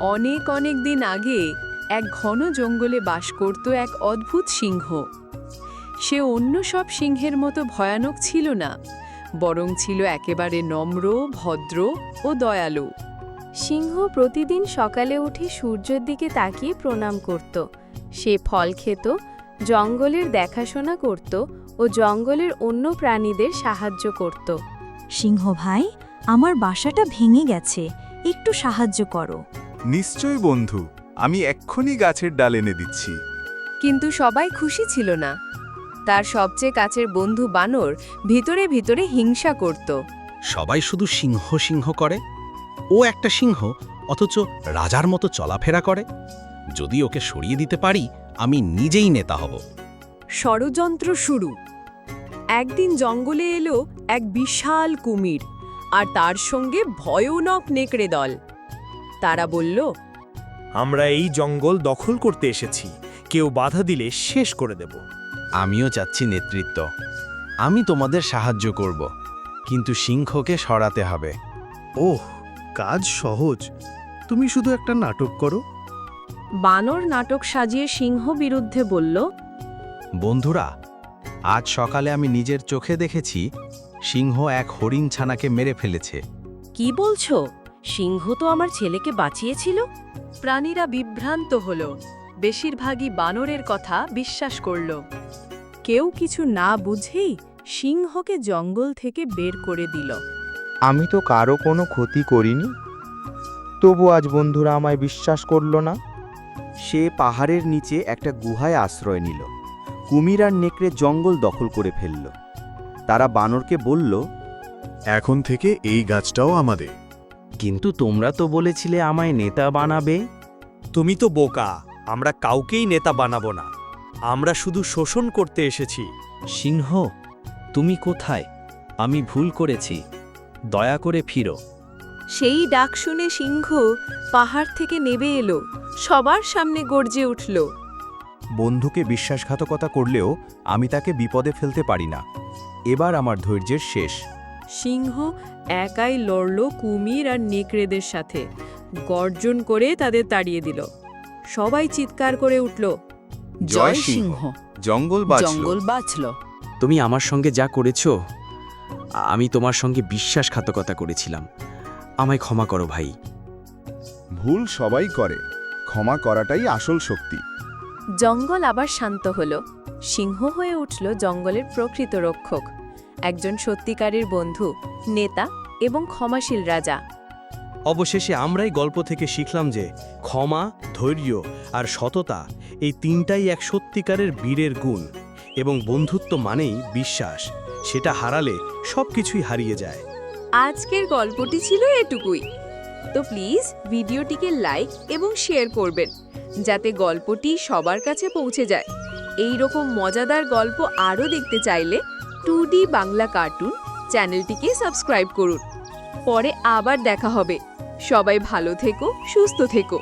অনেক অনেক দিন আগে এক ঘন জঙ্গলে বাস করত এক অদ্ভুত সিংহ। সে অন্য সব সিংহের মতো ভয়ানক ছিল না বরং ছিল একেবারে নম্র ভদ্র ও দয়ালু। সিংহ প্রতিদিন সকালে উঠে সূর্যের দিকে তাকিয়ে প্রণাম করত। সে ফল খেত জঙ্গলের দেখাশোনা করত ও জঙ্গলের অন্য প্রাণীদের সাহায্য করত। সিংহ ভাই আমার বাসাটা ভেঙে গেছে একটু সাহায্য করো। নিশ্চয় বন্ধু আমি এক্ষুনি গাছের ডাল এনে দিচ্ছি। কিন্তু সবাই খুশি ছিল না। তার সবচেয়ে কাছের বন্ধু বানর ভিতরে ভিতরে হিংসা করত। সবাই শুধু সিংহ সিংহ করে। ও একটা সিংহ অথচ রাজার মতো চলাফেরা করে। যদি ওকে সরিয়ে দিতে পারি আমি নিজেই নেতা হব। ষড়যন্ত্র শুরু। একদিন জঙ্গলে এলো এক বিশাল কুমির আর তার সঙ্গে ভয়ানক নেকড়ে দল। তারা বলল আমরা এই জঙ্গল দখল করতে এসেছি। কেউ বাধা দিলে শেষ করে দেব। আমিও চাচ্ছি নেতৃত্ব। আমি তোমাদের সাহায্য করব কিন্তু সিংহকে সরাতে হবে। ওহ কাজ সহজ। তুমি শুধু একটা নাটক করো। বানর নাটক সাজিয়ে সিংহ বিরুদ্ধে বলল বন্ধুরা আজ সকালে আমি নিজের চোখে দেখেছি সিংহ এক হরিণ ছানাকে মেরে ফেলেছে। কি বলছো? সিংহ তো আমার ছেলেকে বাঁচিয়েছিল। প্রাণীরা বিভ্রান্ত হল। বেশিরভাগই বানরের কথা বিশ্বাস করল। কেউ কিছু না বুঝেই সিংহকে জঙ্গল থেকে বের করে দিল। আমি তো কারও কোনো ক্ষতি করিনি। তবু আজ বন্ধুরা আমায় বিশ্বাস করল না। সে পাহাড়ের নিচে একটা গুহায় আশ্রয় নিল। কুমির আর নেকড়ে জঙ্গল দখল করে ফেলল। তারা বানরকে বলল এখন থেকে এই গাছটাও আমাদের। কিন্তু তোমরা তো বলেছিলে আমায় নেতা বানাবে। তুমি তো বোকা আমরা কাউকেই নেতা বানাবো না। আমরা শুধু শোষণ করতে এসেছি। সিংহ তুমি কোথায়? আমি ভুল করেছি। দয়া করে ফিরো। সেই ডাক শুনে সিংহ পাহাড় থেকে নেবে এলো সবার সামনে গর্জে উঠল। বন্ধুকে বিশ্বাসঘাতকতা করলেও আমি তাকে বিপদে ফেলতে পারি না। এবার আমার ধৈর্যের শেষ। সিংহ একাই লড়ল কুমির আর নেকড়েদের সাথে। গর্জন করে তাদের তাড়িয়ে দিল। সবাই চিৎকার করে উঠল জয় সিংহ। জঙ্গল বাঁচল। বাঁচল। তুমি আমার সঙ্গে যা করেছ আমি তোমার সঙ্গে বিশ্বাসঘাতকতা করেছিলাম। আমায় ক্ষমা করো ভাই। ভুল সবাই করে। ক্ষমা করাটাই আসল শক্তি। জঙ্গল আবার শান্ত হল। সিংহ হয়ে উঠল জঙ্গলের প্রকৃত রক্ষক। একজন সত্যিকারের বন্ধু নেতা এবং ক্ষমাশীল রাজা। অবশেষে আমরাই গল্প থেকে শিখলাম যে ক্ষমা ধৈর্য আর সততা এই তিনটাই এক সত্যিকারের বীরের গুণ এবং বন্ধুত্ব মানেই বিশ্বাস। সেটা হারালে সব কিছুই হারিয়ে যায়। আজকের গল্পটি ছিল এটুকুই। তো প্লিজ ভিডিওটিকে লাইক এবং শেয়ার করবেন যাতে গল্পটি সবার কাছে পৌঁছে যায়। এই রকম মজাদার গল্প আরও দেখতে চাইলে টু বাংলা কার্টুন চ্যানেলটিকে সাবস্ক্রাইব করুন। পরে আবার দেখা হবে। সবাই ভালো থেকো, সুস্থ থেকো।